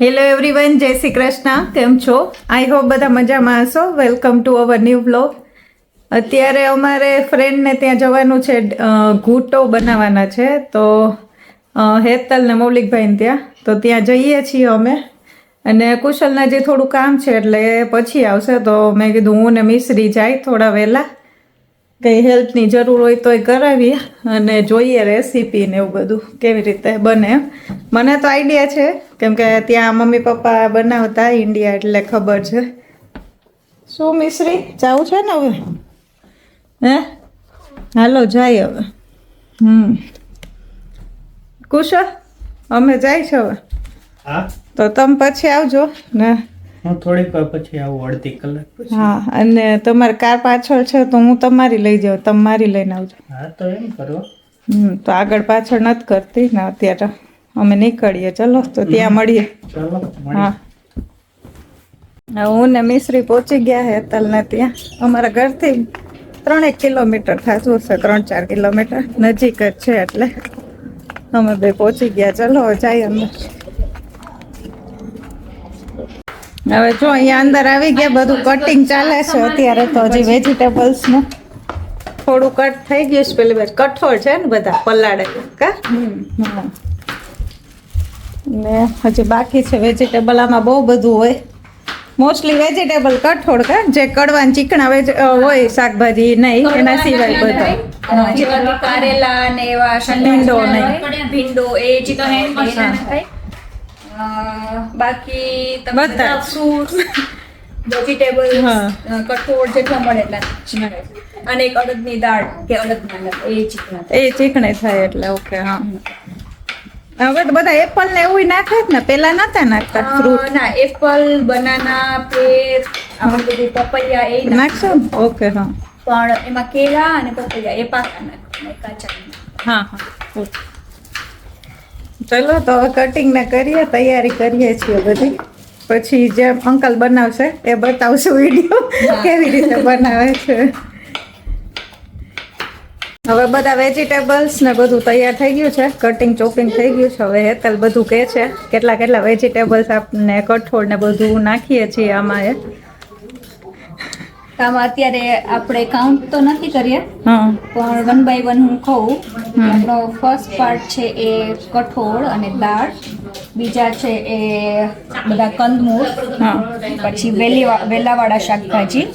Hello everyone જય શ્રી કૃષ્ણ કેમ છો? આઈ હોપ બધા મજામાં હશો. Welcome to our new blog અત્યારે અમારે ફ્રેન્ડને ત્યાં જવાનું છે ઘૂંટો બનાવવાના છે. તો હેતલ ને મૌલિકભાઈને ત્યાં. તો ત્યાં જઈએ છીએ અમે. અને કુશલના જે થોડું કામ છે એટલે પછી આવશે. તો મેં કીધું હું ને મિશ્રી જાય થોડા વહેલા. કંઈ હેલ્પની જરૂર હોય તોય કરાવીએ અને જોઈએ રેસીપી ને એવું બધું કેવી રીતે બને. એમ. મને તો આઈડિયા છે કેમ કે ત્યાં મમ્મી પપ્પા બનાવતા ઇન્ડિયા એટલે ખબર છે. શું મિશ્રી જાવું છે ને હવે? હે? હાલો જાય હવે. હમ. કુશળ અમે જાય છે હવે. હા? તો તમે પછી આવજો ને. હું થોડીક વાર પછી આવું અડધી કલાક પછી. હા અને તમારે કાર પાછળ છે તો હું તમારી લઈ જાઉં તમારી મારી લઈને આવજો. હા તો એમ કરો. હમ તો આગળ પાછળ નથી કરતી ને અત્યારે અમે નીકળીએ. ચલો તો ત્યાં મળીએ. ચલો હા. હું ને મિશ્રી પહોંચી ગયા હેતલને ત્યાં. અમારા ઘરથી ત્રણેક કિલોમીટર થતું હશે ત્રણ ચાર કિલોમીટર નજીક જ છે એટલે અમે બે પહોંચી ગયા. ચલો જાય અંદર. હવે જો અહીંયા અંદર આવી ગયા બધું કટિંગ ચાલે છે અત્યારે તો હજી વેજીટેબલ્સનું. થોડું કટ થઈ ગયું છે પેલી બાજુ. કઠોળ છે ને બધા પલાળે. કા? ને હજી બાકી છે વેજીટેબલ આમાં બહુ બધું હોય. મોસ્ટલી વેજીટેબલ કઠોળ કા જે કડવા ચીકણા વેજ હોય શાકભાજી નહીં એના સિવાય બધા. કારેલા ને એવા ભીંડો ભીંડો એ બાકી બધા બધા જ. ફ્રૂટ વેજીટેબલ કઠોળ જેટલા મળે એટલા અને એક અડદની દાળ કે અડદના એ ચીકણા એ ચીકણે થાય એટલે ઓકે હા. હવે તો બધા એપલ ને એવું નાખે જ ને પેલા નતા નાખતા ફ્રૂટ ના એપલ બનાના પેર આપણે બધું પપૈયા એ નાખશો ઓકે હા. પણ એમાં કેળા અને પપૈયા એ પાકા નાખો કાચા હા હા ઓકે. ચલો તો હવે કટિંગ ને કરીએ તૈયારી કરીએ છીએ બધી. પછી જે અંકલ બનાવશે એ બતાવશું વીડિયો કેવી રીતે બનાવે છે. હવે બધા વેજીટેબલ્સ ને બધું તૈયાર થઈ ગયું છે. કટિંગ ચોપિંગ થઈ ગયું છે. હવે હેતલ બધું કહે છે. કેટલા કેટલા વેજીટેબલ્સ આપને કઠોળ ને બધું નાખીએ છીએ આમાં એ. આમાં અત્યારે આપણે કાઉન્ટ તો નથી કરીએ પણ વન બાય વન હું કહું આપણો ફર્સ્ટ પાર્ટ છે એ કઠોળ અને દાળ. બીજા છે એ બધા કંદમૂળ પછી વેલી વેલાવાળા શાકભાજી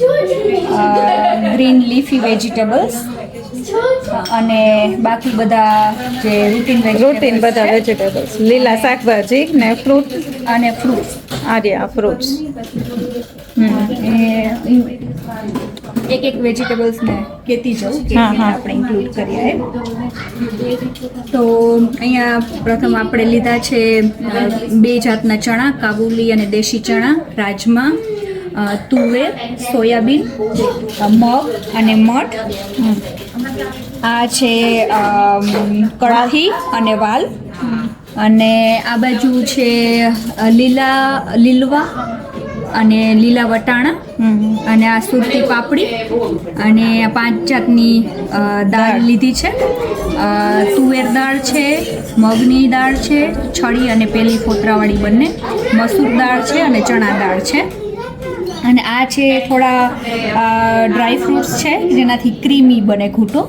ગ્રીન લીફી વેજીટેબલ્સ અને બાકી બધા જે રૂટીન રૂટીન બધા વેજીટેબલ્સ લીલા શાકભાજી ને ફ્રૂટ. અને ફ્રૂટ આર્યા ફ્રૂટ્સ. એક એક વેજીટેબલ્સ ને કહેતી જાઉં જે. આપણે ઇન્ક્લુડ કરીએ. તો અહીંયા પ્રથમ આપણે લીધા છે બે જાતના ચણા કાબુલી અને દેશી ચણા રાજમા તુવેર સોયાબીન મગ અને મઠ આ છે કડાહી કળાથી અને વાલ અને આ બાજુ છે લીલા લીલવા અને લીલા વટાણા અને આ સુરતી પાપડી અને પાંચ જાતની દાળ લીધી છે. તુવેર દાળ છે, મગની દાળ છે, છળી અને પેલી ફોતરાવાળી બંને, મસૂર દાળ છે અને ચણા દાળ છે. અને આ છે થોડા ડ્રાય ફ્રૂટ્સ છે જેનાથી ક્રીમી બને ઘૂંટો.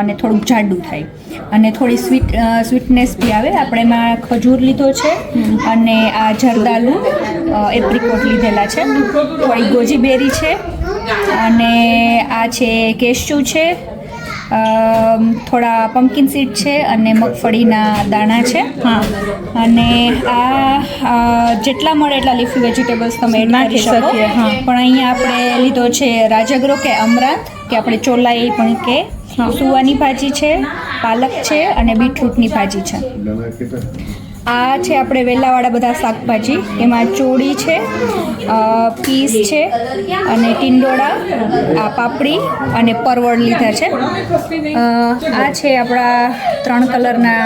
અને થોડુંક જાડું થાય. અને થોડી સ્વીટ સ્વીટનેસ બી આવે. આપણે એમાં ખજૂર લીધો છે અને આ જરદાલુ એપ્રિકોટ લીધેલા છે. થોડી ગોજીબેરી છે અને આ છે કેશ્યુ છે થોડા પમ્પકિન સીડ છે અને મગફળીના દાણા છે. હા. અને આ જેટલા મળે એટલા લીફી વેજીટેબલ્સ તમે એડ કરી શકો. હા. પણ અહીંયા આપણે લીધો છે રાજગરો કે અમરાંત કે આપણે ચોલાઈ પણ કે સુવાની ભાજી છે પાલક છે અને બીટરૂટની ભાજી છે. આ છે આપણે વેલાવાળા બધા શાકભાજી. એમાં ચોળી છે પીસ છે અને ટિંડોળા આ પાપડી અને પરવળ લીધા છે. આ છે આપણા ત્રણ કલરના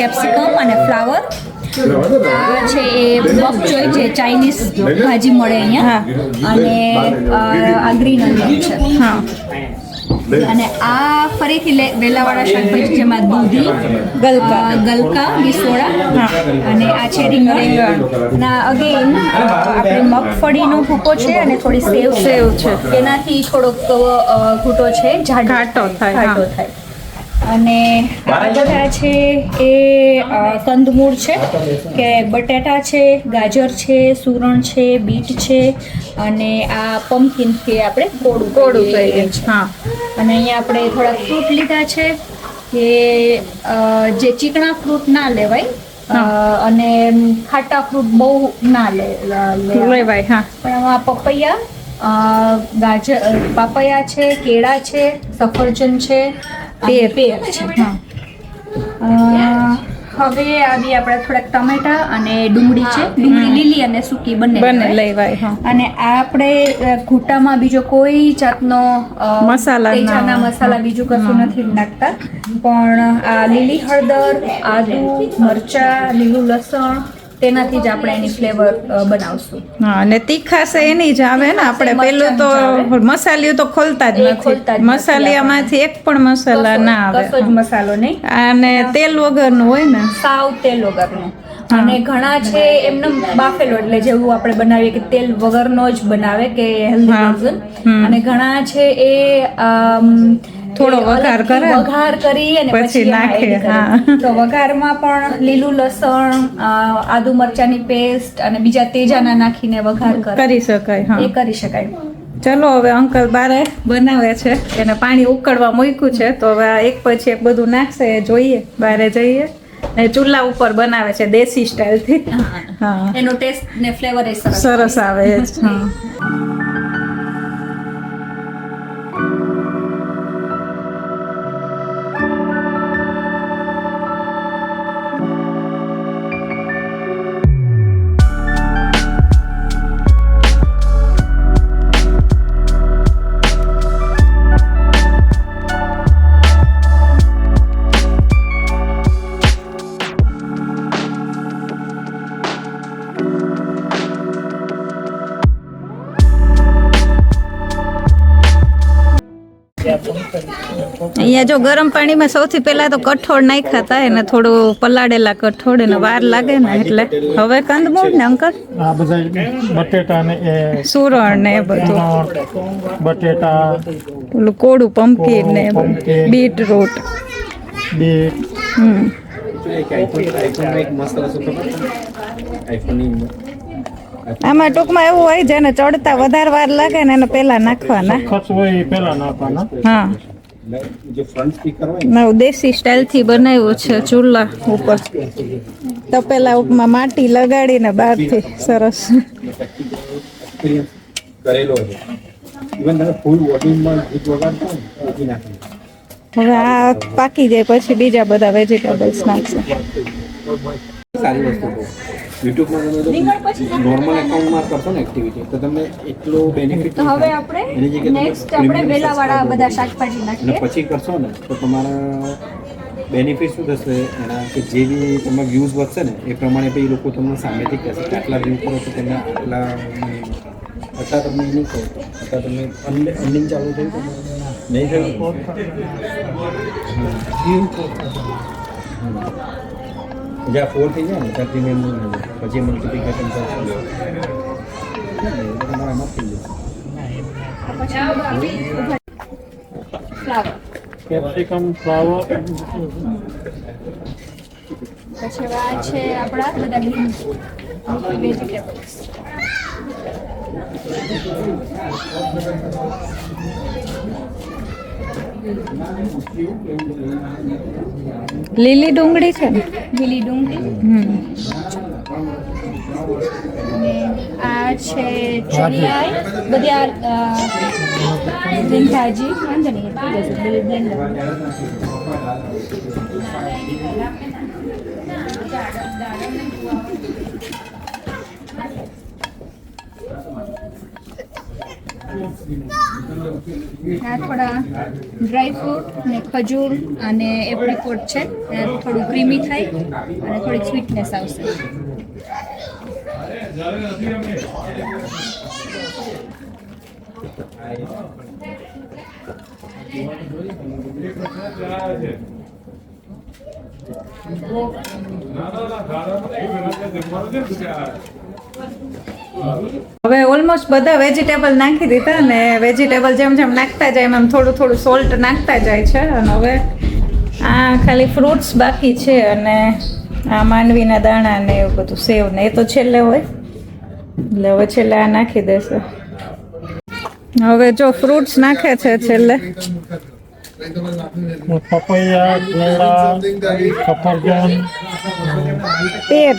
કેપ્સિકમ અને ફ્લાવર. આ છે એ બક જોઈ છે ચાઇનીઝ ભાજી મળે અહીંયા. અને આ ગ્રીન અનિયન છે. હા. અને આ ફરીથી લે- વેલાવાળા શાકભાજી જેમાં દૂધી ગલકા. ગલકા વિસોડા અને આ છે રીંગણ. ના અગેન આપણે મગફળીનો ભૂકો છે અને થોડી સેવ સેવ છે. એનાથી થોડોક ઘૂંટો છે જાડો. ઘાટો થાય, ઘાટો થાય. અને આ બધા છે એ કંદમૂળ છે કે બટેટા છે ગાજર છે સુરણ છે બીટ છે અને આ પમ્પકિન કે આપણે કોડું કોડું કહીએ. હા. અને અહીંયા આપણે થોડા ફ્રૂટ લીધા છે કે જે ચીકણા ફ્રૂટ ના લેવાય અને ખાટા ફ્રૂટ બહુ ના લેવાય. હા. પણ આમાં પપૈયા ગાજર પપૈયા પાપૈયા છે કેળા છે સફરજન છે અને પેર. છે. હવે આવી આપણે થોડાક ટમેટા અને ડુંગળી છે. ડુંગળી લીલી અને સૂકી બંને બંને લેવાય. અને આ આપણે ઘૂંટામાં બીજો કોઈ જાતનો મસાલા મસાલા બીજું કશું નથી નાખતા. પણ આ લીલી હળદર આદુ મરચા લીલું લસણ તેનાથી જ આપણે એની ફ્લેવર બનાવશું. હા અને તીખાશ એની જ આવે ને આપણે પેલું તો મસાલીઓ તો ખોલતા જ નથી. મસાલિયામાંથી એક પણ મસાલા ના આવે. કશો જ મસાલો નહીં. અને તેલ વગરનું હોય ને? સાવ તેલ વગરનું. અને ઘણા છે એમને બાફેલો એટલે જેવું આપણે બનાવીએ કે તેલ વગરનો જ બનાવે કે હેલ્ધી વર્ઝન અને ઘણા છે એ થોડો વઘાર કરે. વઘાર કરી અને પછી નાખે, હા. તો વઘારમાં પણ લીલું લસણ આદુ મરચાની પેસ્ટ અને બીજા તેજાના નાખીને વઘાર કરી. શકાય હા. એ કરી શકાય. ચલો હવે અંકલ બારે બનાવે છે. એને પાણી ઉકળવા મૂક્યું છે. તો હવે આ એક પછી એક બધું નાખશે જોઈએ બારે જઈએ. ને ચૂલા ઉપર બનાવે છે દેશી સ્ટાઇલથી હા. એનો ટેસ્ટ ને ફ્લેવર સરસ સરસ આવે છે. હા. અહીંયા જો ગરમ પાણીમાં સૌથી પહેલા તો કઠોળ નાખ્યા હતા એને થોડું પલાળેલા કઠોળ એને વાર લાગે ને એટલે. હવે કંદમૂળ ને અંકલ? આ બધા બટેટા ને એ સુરણ ને એ બધું. બટેટા ઓલું કોળું પંપકીન ને. બીટરૂટ. બીટ. હમ. આમાં ટૂંકમાં એવું હોય જેને ચડતા વધારે વાર લાગે ને એને પહેલા નાખવાના. ખર્ચ હોય પેલા નાખવાના. હા. નવું દેશી સ્ટાઇલથી બનાવ્યું છે ચૂલા ઉપર. તપેલા ઉપમાં માટી લગાડીને બહારથી સરસ. કરેલો છે. ઇવન તમે ફૂલ વોલ્યુમમાં ગીત વગાડતા હોય ને એ બી નાખી હવે આ પાકી જાય પછી બીજા બધા વેજીટેબલ્સ નાખશે. સારી વસ્તુ યુટ્યુબમાં તમે તો નોર્મલ એકાઉન્ટમાં કરશો ને એક્ટિવિટી તો તમને એટલો બેનિફિટ તો હવે આપણે નેક્સ્ટ આપણે વેલાવાળા બધા શાકભાજી નાખીએ. પછી કરશો ને તો તમારા બેનિફિટ શું થશે? એના કે જે બી તમારા વ્યૂઝ વધશે ને એ પ્રમાણે પછી લોકો તમને સામેથી કહેશે કે આટલા વ્યૂ કરો તો તમને આટલા અત્યારે તમને નહીં કહો. અત્યારે તમે અનલિંગ ચાલુ થયું. તો નહીં થયું જ્યાં ફોર થઈ જાય ને ત્યાં પ્રીમિયમ નહીં પછી મલ્ટિપ્લિકેશન કેપ્સિકમ ફ્લાવર. પછી આ છે આપણા બધા ગ્રીન વેજીટેબલ્સ લીલી ડુંગળી છે? લીલી ડુંગળી. આ છે ચરિયાઈ બધી આ ભાજી વાંધો નહીં થોડા ડ્રાય ફ્રૂટ ને ખજૂર અને એપ્રિકોટ છે. થોડું ક્રીમી થાય અને થોડીક સ્વીટનેસ આવશે. હવે ઓલમોસ્ટ બધા વેજીટેબલ નાખી દીધા ને વેજીટેબલ જેમ જેમ નાખતા જાય એમ થોડું થોડું સોલ્ટ નાખતા જાય છે. અને હવે આ ખાલી ફ્રૂટ્સ બાકી છે અને આ માંડવીના દાણા ને એવું બધું સેવ ને એ તો છેલ્લે હોય. એટલે હવે છેલ્લે આ નાખી દેશે. હવે જો ફ્રૂટ્સ નાખે છે છેલ્લે. પપૈયા કેળા સફરજન પેર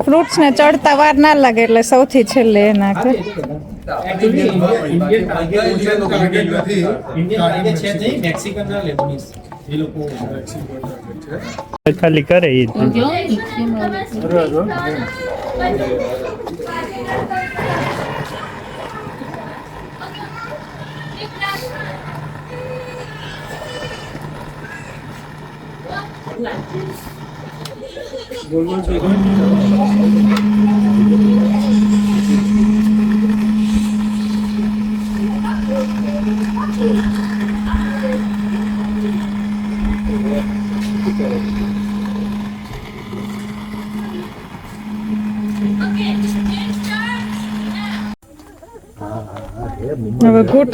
ફ્રૂટ્સ ને ચડતા વાર ના લાગે એટલે સૌથી છેલ્લે નાખે ખાલી કરે એ 뭘만 저희가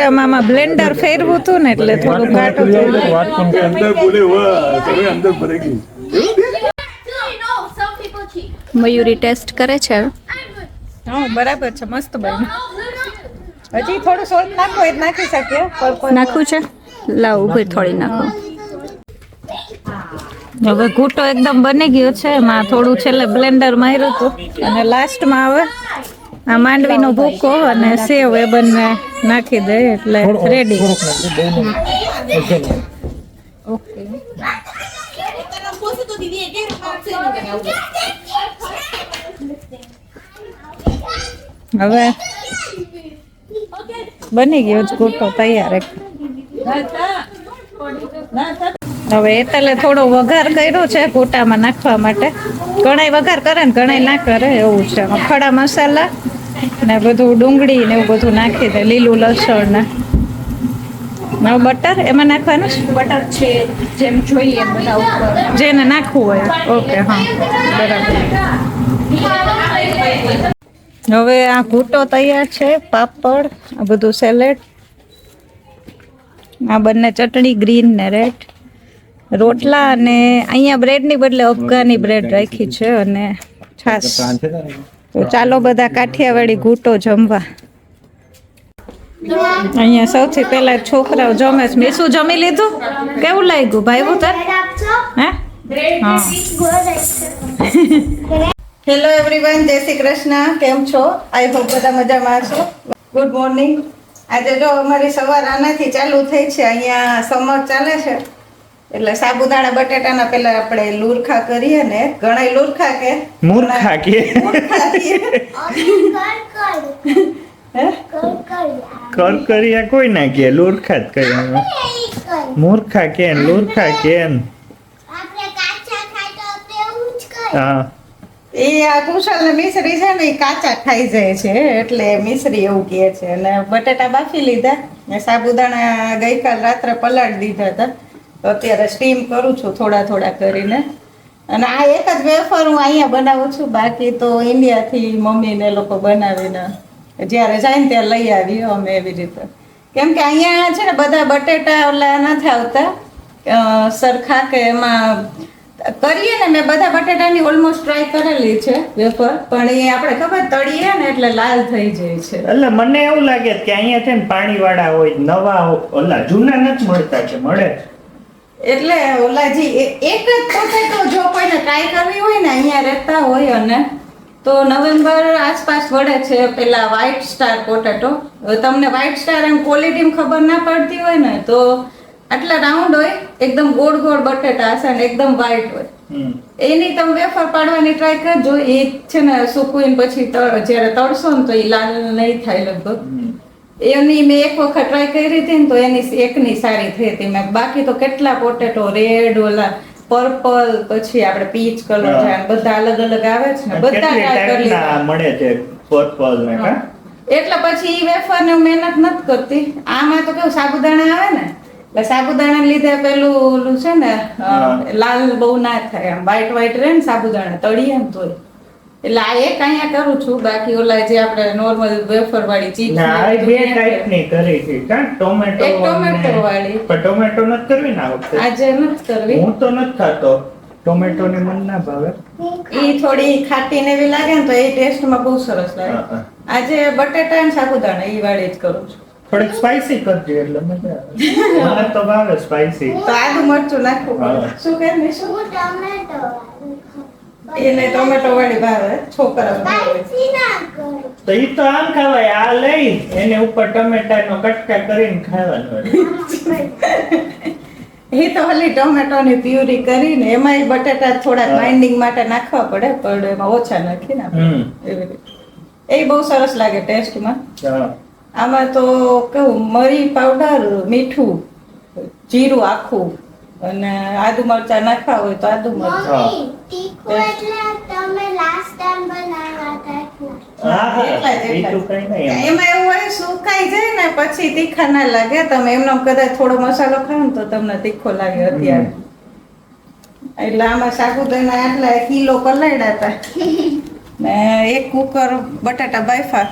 મોટામાં આમાં બ્લેન્ડર ફેરવું હતું ને એટલે થોડું ઘાટું થયું. મયુરી ટેસ્ટ કરે છે? હા બરાબર છે મસ્ત બન્યું. હજી થોડું સોલ્ટ નાખો એ નાખી શકીએ. નાખવું છે? લાવ ઊભી થોડી નાખો. હવે ઘૂંટો એકદમ બની ગયો છે એમાં થોડું છેલ્લે બ્લેન્ડર માર્યું હતું. અને લાસ્ટમાં આવે આ માંડવીનો ભૂકો અને સેવ એ બંને નાખી દે એટલે રેડી હવે બની ગયો જ ઘૂંટો તૈયાર હવે એટલે થોડો વઘાર કર્યો છે ઘૂંટામાં નાખવા માટે. ઘણાય વઘાર કરે ને ઘણાય ના કરે એવું છે. ખડા મસાલા ને બધું ડુંગળી ને એવું બધું નાખી દે લીલું લસણ ને. હવે બટર એમાં નાખવાનું છે? બટર છે જેમ જોઈએ બધા ઉપર. જેને નાખવું હોય. ઓકે હા. બરાબર. હવે આ ઘૂંટો તૈયાર છે પાપડ આ બધું સેલેડ. આ બંને ચટણી ગ્રીન ને રેડ. રોટલા અને અહીંયા બ્રેડની બદલે અફઘાની બ્રેડ રાખી છે અને છાશ. તો ચાલો બધા કાઠિયાવાડી ઘૂંટો જમવા. અહીંયા સૌથી પહેલા છોકરાઓ જમે છે. મેં જમી લીધું? કેવું લાગ્યું? ભાઈ હું હે? હા. હેલો એવરીવન જય શ્રી કૃષ્ણ. કેમ છો? આઈ હોપ બધા મજામાં છો ગુડ મોર્નિંગ આજે જો અમારી સવાર આનાથી ચાલુ થઈ છે. અહીંયા સમર ચાલે છે. એટલે સાબુદાણા બટેટાના પેલા આપણે લુરખા કરીએ ને ઘણા લુરખા કે? મૂર્ખા કે. કરકરિયા કોઈ ના કે લુરખા જ કહે મૂર્ખા કે લુરખા કે હા. એ આ કુશલ ને મિશ્રી છે ને એ કાચા ખાઈ જાય છે એટલે મિશ્રી એવું કહે છે. અને બટેટા બાફી લીધા ને સાબુદાણા ગઈકાલ રાત્રે પલાળી દીધા હતા. તો અત્યારે સ્ટીમ કરું છું થોડા થોડા કરીને. અને આ એક જ વેફર હું અહીંયા બનાવું છું. બાકી તો ઇન્ડિયાથી મમ્મી ને લોકો બનાવીને જ્યારે જાય ને ત્યારે લઈ આવીએ અમે એવી રીતે. કેમ કે અહીંયા છે ને બધા બટેટા ઓલા નથી આવતા સરખા કે એમાં કરીએ ને મેં બધા બટેટાની ઓલમોસ્ટ ટ્રાય કરેલી છે વેફર, પણ એ આપણે ખબર તળીએ ને એટલે લાલ થઈ જાય છે. એટલે મને એવું લાગે કે અહીંયા છે ને પાણીવાળા હોય, નવા ઓલા જૂના નથી મળતા છે મળે એટલે ઓલાજી એક જ પોટેટો જો કોઈને ટ્રાય કરવી હોય ને અહીંયા રહેતા હોય અને તો નવેમ્બર આસપાસ વળે છે પેલા વ્હાઇટ સ્ટાર પોટેટો તમને વ્હાઇટ સ્ટાર એમ ક્વોલિટી ખબર ના પડતી હોય ને તો આટલા રાઉન્ડ હોય એકદમ ગોળ ગોળ બટેટા હશે ને એકદમ વ્હાઇટ હોય. એની તમે વેફર પાડવાની ટ્રાય કરજો એ છે ને સૂકવીને પછી તળ જ્યારે તળશો ને તો એ લાલ નહીં થાય લગભગ. એની મેં એક વખત ટ્રાય કરી હતી ને તો એની એકની સારી થઈ હતી. મેં બાકી તો કેટલા પોટેટો રેડ ઓલા પર્પલ પછી આપણે પીચ કલર છે બધા અલગ અલગ આવે છે ને બધા કેટલી કરી લીધા. મળે છે પર્પલ ને એટલે પછી ઈ વેફર ને મહેનત નથી કરતી. આમાં તો કેવું સાબુદાણા આવે ને એટલે સાબુદાણા લીધે પેલું ઓલું છે ને લાલ બહુ ના થાય. આમ વ્હાઈટ વ્હાઈટ રહે ને સાબુદાણા તળીએ ને તોય. એટલે આ એક અહીંયા કરું છું બાકી ઓલા જે આપણે નોર્મલ વેફર વાળી ચીજ ના આ બે ટાઈપની કરી છે. કા ટોમેટો એક ટોમેટો વાળી. પણ ટોમેટો નથી કરવી ને આ વખતે? આજે નથી કરવી. હું તો નથી ખાતો. ટોમેટો ને મન ના ભાવે. ઈ થોડી ખાટી ને એવી લાગે ને તો એ ટેસ્ટમાં બહુ સરસ લાગે. આજે બટેટા અને સાબુદાણા ઈ વાળી જ કરું છું. થોડીક સ્પાઈસી કરજો એટલે મજા આવે. મને તો ભાવે સ્પાઈસી તો આદુ મરચું નાખવું શું કે? હું ટમેટો એને ટોમેટો વાળી ભાવે છોકરા સ્પાઈસી ના કરું. તો ઈ તો આમ ખાવાય આ લઈ એને ઉપર ટમેટાનો કટકા કરીને ખાવાનું એ તો ઓલી ટોમેટોની પ્યુરી કરીને એમાંય બટેટા થોડા. બાઇન્ડિંગ માટે નાખવા પડે પણ એમાં ઓછા. એવી રીતે. એ બહુ સરસ લાગે ટેસ્ટમાં. માં આમાં તો કેવું મરી પાવડર મીઠું જીરું આખું. અને આદુ મરચા નાખવા હોય તો આદુ મરચા. તીખું એટલે તમે લાસ્ટ ટાઈમ બનાવ્યા હતા હા, હા. એટલા જ, એટલા જ. બીજું કંઈ નહીં એમ. એવું હોય સુકાઈ જાય ને પછી તીખા ના લાગે. તમે એમનો કદાચ થોડો મસાલો ખાવ ને તો તમને તીખો લાગે અત્યારે. એટલે આમાં સાબુદાણા આટલા કિલો પલાળ્યા હતા. ને એક કુકર બટાટા બાફા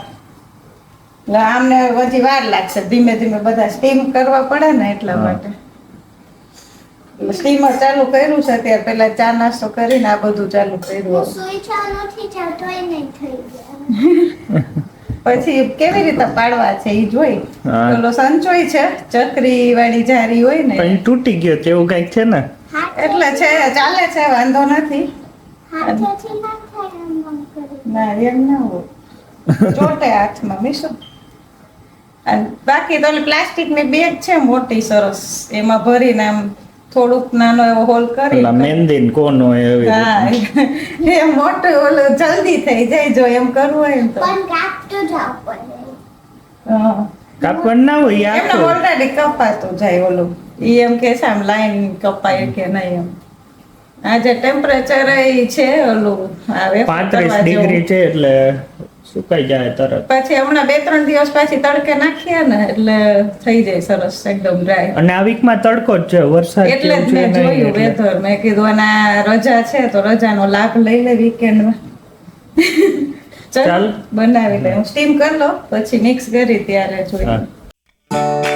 એટલે આમને હજી વાર લાગશે. ધીમે ધીમે બધા સ્ટીમ કરવા પડે ને એટલા માટે. સ્ટીમર ચાલુ કર્યું છે ત્યારે પેલા ચા નાસ્તો કરીને આ બધું ચાલુ કર્યું પછી કેવી રીતે પાડવા છે એ જોઈ? પેલો સંચોય છે ચકરી વાળી જારી હોય ને. તૂટી ગયો છે એવું કંઈક છે ને? એટલે છે ચાલે છે વાંધો નથી. ના એમ ના હોય. ચોટે હાથમાં મીશું. અને બાકી તો પ્લાસ્ટિક પ્લાસ્ટિકની બેગ છે મોટી સરસ એમાં ભરીને આમ થોડુંક નાનો એવો હોલ કરી મહેંદી કોનો એવી હા એ મોટો ઓલો જલ્દી થઈ જાય જો એમ કરવું હોય તો. પણ કાપતો જાવ પડે હા. કાપવાનું ના હોય એમને ઓલરેડી કપાતું જાય ઓલું. ઈ એમ કે છે આમ લાઈન કપાય કે નહીં એમ. આજે ટેમ્પરેચર છે ઓલું. આવે પાંત્રીસ ડિગ્રી છે એટલે સુકાઈ જાય તરત. પછી હમણાં બે ત્રણ દિવસ પછી તડકે નાખીએ ને એટલે થઈ જાય સરસ એકદમ ડ્રાય અને આ વીકમાં તડકો જ છે વરસાદ એટલે જ મેં જોયું વેધર મેં કીધું અને રજા છે તો રજાનો લાભ લઈ લે વીકેન્ડમાં ચાલ. ચાલ બનાવી લે. હું સ્ટીમ કરી લો પછી મિક્સ કરી ત્યારે જોઈ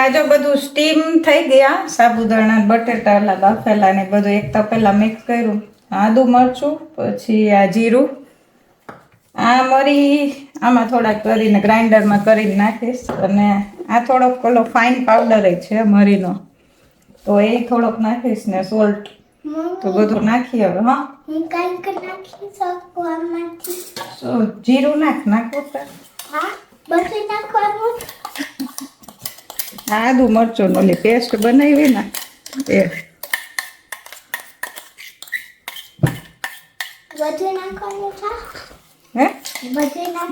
હા. આ જો બધું સ્ટીમ થઈ ગયા. સાબુદાણા બટેટા ઓલા બાફેલા ને બધું એક તપેલા મિક્સ કર્યું. આદું મરચું પછી આ જીરું. આ મરી આમાં થોડાક કરીને ગ્રાઇન્ડરમાં કરીને નાખીશ. અને આ થોડોક પેલો ફાઇન પાવડર છે મરીનો. તો એ થોડોક નાખીશ ને સોલ્ટ તો બધું નાખી હવે હા? હું કંઈક નાખી શકું આમાંથી? જીરું નાખ નાખો હા બધું નાખવાનું. આદુ મરચું ઓલી પેસ્ટ બનાવી ને એ.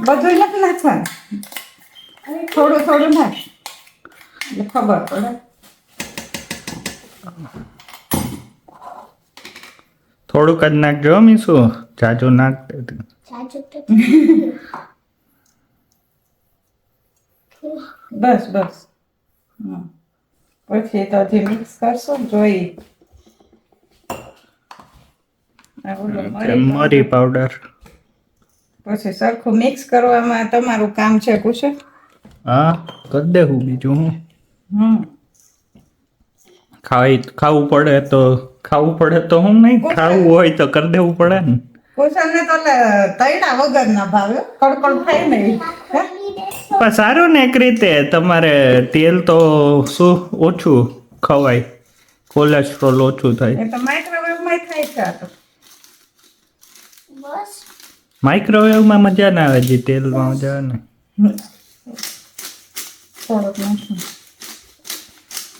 બધું નથી નાખવાનું. થોડું થોડું નાખ. ખબર પડે. થોડુંક જ નાખજો મીસુ. જાજુ નાખ. બસ બસ. પછી તો હજી મિક્સ કરશું જોઈ. મરી પાવડર પછી સરખું મિક્સ કરવામાં તમારું કામ છે કુશે હા કરી દેવું બીજું હું. હમ. ખાઈ ખાવું પડે તો ખાવું પડે તો હું નહીં ખાવું હોય તો કરી દેવું પડે ને. કુશલને તો તૈડા વગર ના ભાવે. કડકડ થાય નહીં? પણ સારું ને એક રીતે તમારે તેલ તો શું ઓછું ખવાય? કોલેસ્ટ્રોલ ઓછું થાય. એ તો માઇક્રોવેવમાં થાય છે તો. બસ. માઇક્રોવેવમાં મજા ના આવે જે તેલમાં મજા આવે ને.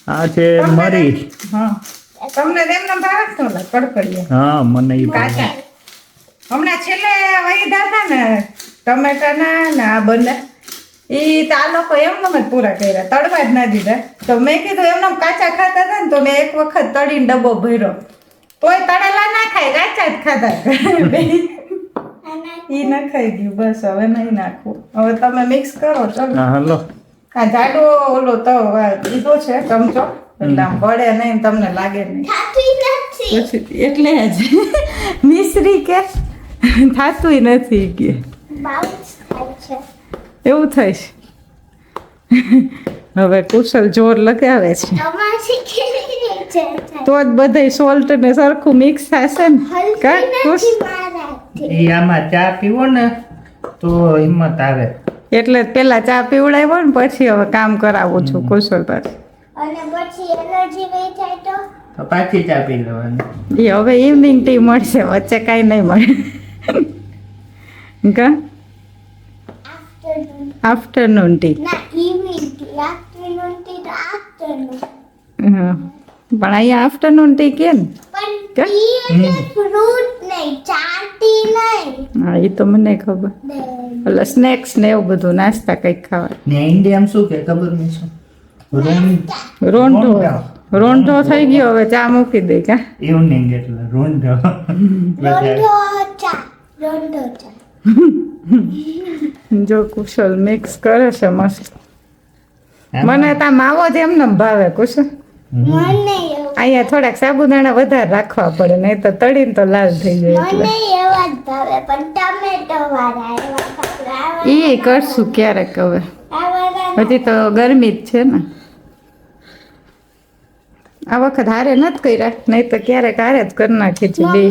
આ છે મરી. હા. તમને તેમને ભાવ તો ઓલા કડકડિયા હા મને ઈ ભાવે. હમણાં છેલ્લે વહી દાદા ને ટમેટાના ને આ બંને. ઈ તો આ લોકો એમને જ પૂરા કર્યા તળવા જ ના દીધા. તો મેં કીધું એમને કાચા ખાતા હતા ને તો મેં એક વખત તળીને ડબ્બો ભર્યો. તોય તળેલા ના ખાય કાચા જ ખાતા ઈ ના ખાઈ ગયું બસ હવે નહીં નાખવું. હવે તમે મિક્સ કરો ચલો. હા હલો આ જાડો ઓલો તો લીધો છે ચમચો. એટલે આમ પડે નહીં તમને લાગે નહીં. પછી એટલે જ. મિશ્રી કે થાતું નથી કે. બાઉન્સ થાય છે. એવું થઈશ હવે કુશલ જોર લગાવે છે. થાય? તો જ બધાય સોલ્ટ ને સરખું મિક્સ થશે ને. કા? કુશલ કુશ નથી આમાં ચા પીવો ને તો હિંમત આવે. એટલે જ પેલા ચા પીવડાવ્યો ને પછી હવે કામ કરાવું છું કુશલ પાસે. અને પછી એનર્જી વહી થાય તો? તો પાછી ચા પી લેવાની. એ હવે ઇવનિંગ ટી મળશે વચ્ચે કાંઈ નહીં મળે. કા? આફ્ટરનૂન టీ પણ અહીંયા આફ્ટરનૂન ટી કેમ? નહીં નહીં. હા એ તો મને ખબર. એટલે સ્નેક્સ ને એવું બધું નાસ્તા કંઈક ખાવા. ને ઇન્ડિયામાં શું કે? ખબર નહીં શું? રોંઢો. થઈ ગયો હવે ચા મૂકી દે કા ઇવનિંગ એટલે રોંઢો. રોંઢો ચા રોંઢો ચા. જો કુશલ મિક્સ કરે છે મસ્ત. મને તા માવો જ એમને ભાવે કુશલ. મને એવું. અહીંયા થોડાક સાબુદાણા વધારે રાખવા પડે નહીં તો તળીને તો લાલ થઈ જાય એટલે. મને એવા જ ભાવે પણ ટમેટો વાળા એવા ભાવે. આ એ કરશું ક્યારેક હવે. હજી તો ગરમી જ છે ને. આ વખત હારે નથી કર્યા નહીં તો ક્યારેક હારે જ કરી નાખી છે બે.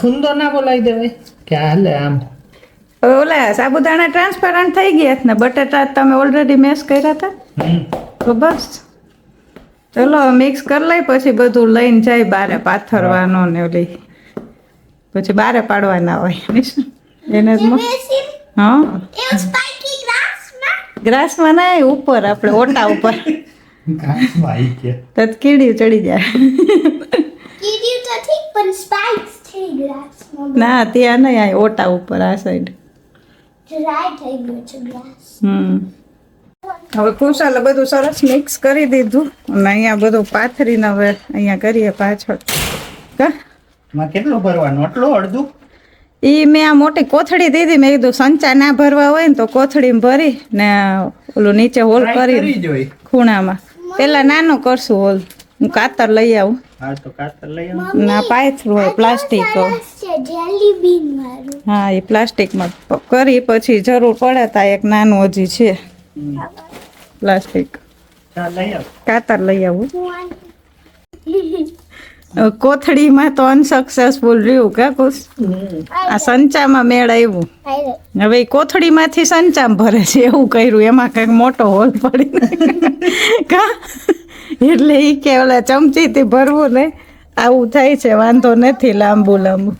છુંદો ના બોલાવી દેવાય. કે હાલે આમ. હવે ઓલા સાબુદાણા ટ્રાન્સપરન્ટ થઈ ગયા ને બટાટા તમે ઓલરેડી મેશ કર્યા હતા? તો બસ. ચલો મિક્સ કરી લઈ પછી બધું લઈને જાય બારે પાથરવાનો ને ઓલી. પછી બારે પાડવાના હોય. એને જ હા. ગ્રાસમાં ના નહીં ઉપર આપણે ઓટા ઉપર. ઘાસમાં તો કીડી ચડી જાય. કીધું તો ઠીક પણ સ્પાઇક્સ થઈ ગ્રાસમાં ના ત્યાં નહીં આ ઓટા ઉપર આ સાઈડ ડ્રાય થઈ ગયો છે ગ્રાસ હમ. હવે કુશાલે બધું સરસ મિક્સ કરી દીધું. અને અહીંયા બધું પાથરીને હવે અહીંયા કરીએ પાછળ. કા? કેટલું ભરવાનું? આટલું અડધું? એ મેં આ મોટી કોથળી દીધી. મેં કીધું સંચા ના ભરવા હોય ને તો કોથળી ભરી ને ઓલું નીચે હોલ કરી કરી ખૂણામાં. પેલા નાનો કરશું હોલ. હું કાતર લઈ આવું. હા તો કાતર લઈ આવું. ના પાયથરું હોય પ્લાસ્ટિક હા. એ પ્લાસ્ટિકમાં કરી પછી જરૂર પડે તા એક નાનું હજી છે. પ્લાસ્ટિક. કાતર લઈ આવું. કોથળીમાં તો અનસક્સેસફુલ રહ્યું કે કુશ આ સંચામાં મેળ આવ્યું. હવે કોથળીમાંથી સંચામ ભરે છે એવું કર્યું. એમાં કંઈક મોટો હોલ પડી. કા? એટલે એ કે ઓલા ચમચીથી ભરવું ને આવું થાય છે વાંધો નથી લાંબુ લાંબુ.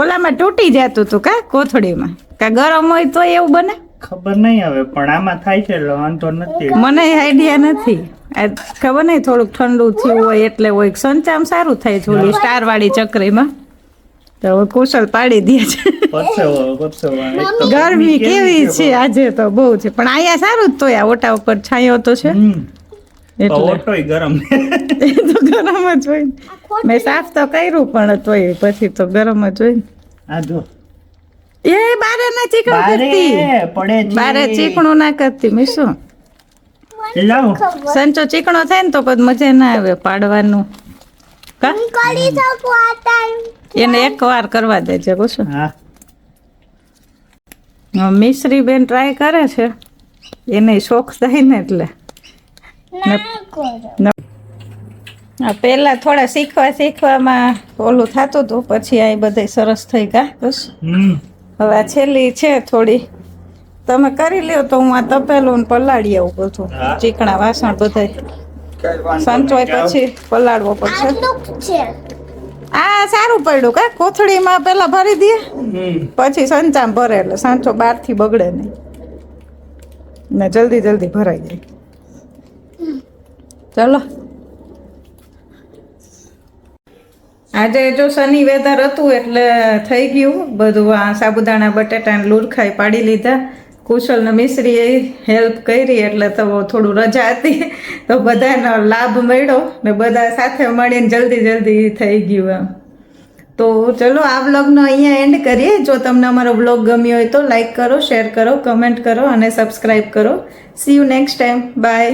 ઓલામાં તૂટી જતું હતું કા કોથળીમાં? કા ગરમ હોય તો એવું બને? ખબર નહીં હવે પણ આમાં થાય છે એટલે વાંધો નથી. મને આઈડિયા નથી. ખબર નહીં થોડુંક ઠંડુ થયું હોય એટલે હોય. સંચામ સારું થાય છે ઓલી સ્ટાર વાળી ચકરીમાં. તો હવે કુશલ પાડી દે છે. ગરમી કેવી છે આજે તો બહુ છે. પણ અહીંયા સારું જ તો આ ઓટા ઉપર છાંયો તો છે. એટલે ગરમ. એ તો ગરમ જ હોય ને. મેં સાફ તો કર્યું પણ તોય પછી તો ગરમ જ હોય ને. આ જો. એ બારે ના ચીકણું કરતી. પડે છે. બારે ચીકણું ના કરતી મેં શું? લાવ. સંચો ચીકણો થાય ને તો પછી મજા ના આવે પાડવાનું. કા? કરી આ ટાઈમ એને એક વાર કરવા દેજે પૂછો. હા. મિશ્રી બેન ટ્રાય કરે છે. એને શોખ થાય ને એટલે. ના કરો. થોડા શીખવા શીખવામાં ઓલું થતું હતું પછી આ બધે સરસ થઈ ગયા બસ. હવે આ છેલ્લી છે થોડી. તમે કરી લ્યો તો હું આ તપેલું ને પલાળી આવું બધું. ચીકણા વાસણ બધા સંચોય પછી પલાળવો પડશે. આ સારું પડ્યું કા? કોથળીમાં પેલા ભરી દે પછી સંચામ ભરે એટલે સાંચો બહારથી બગડે નહીં. ને જલ્દી જલ્દી ભરાઈ જાય. ચલો. આજે જો શનિ વેધર હતું એટલે થઈ ગયું. બધું આ સાબુદાણા, બટેટા ને લુરખાઈ પાડી લીધા. કુશલને મિશ્રીએ હેલ્પ કરી એટલે તો થોડું રજા હતી. તો બધાનો લાભ મળ્યો ને બધા સાથે મળીને જલ્દી જલ્દી થઈ ગયું એમ. તો ચલો આ વ્લોગનો અહીંયા એન્ડ કરીએ. જો તમને અમારો વ્લોગ ગમ્યો હોય તો લાઈક કરો શેર કરો કમેન્ટ કરો અને સબસ્ક્રાઈબ કરો. See you next time bye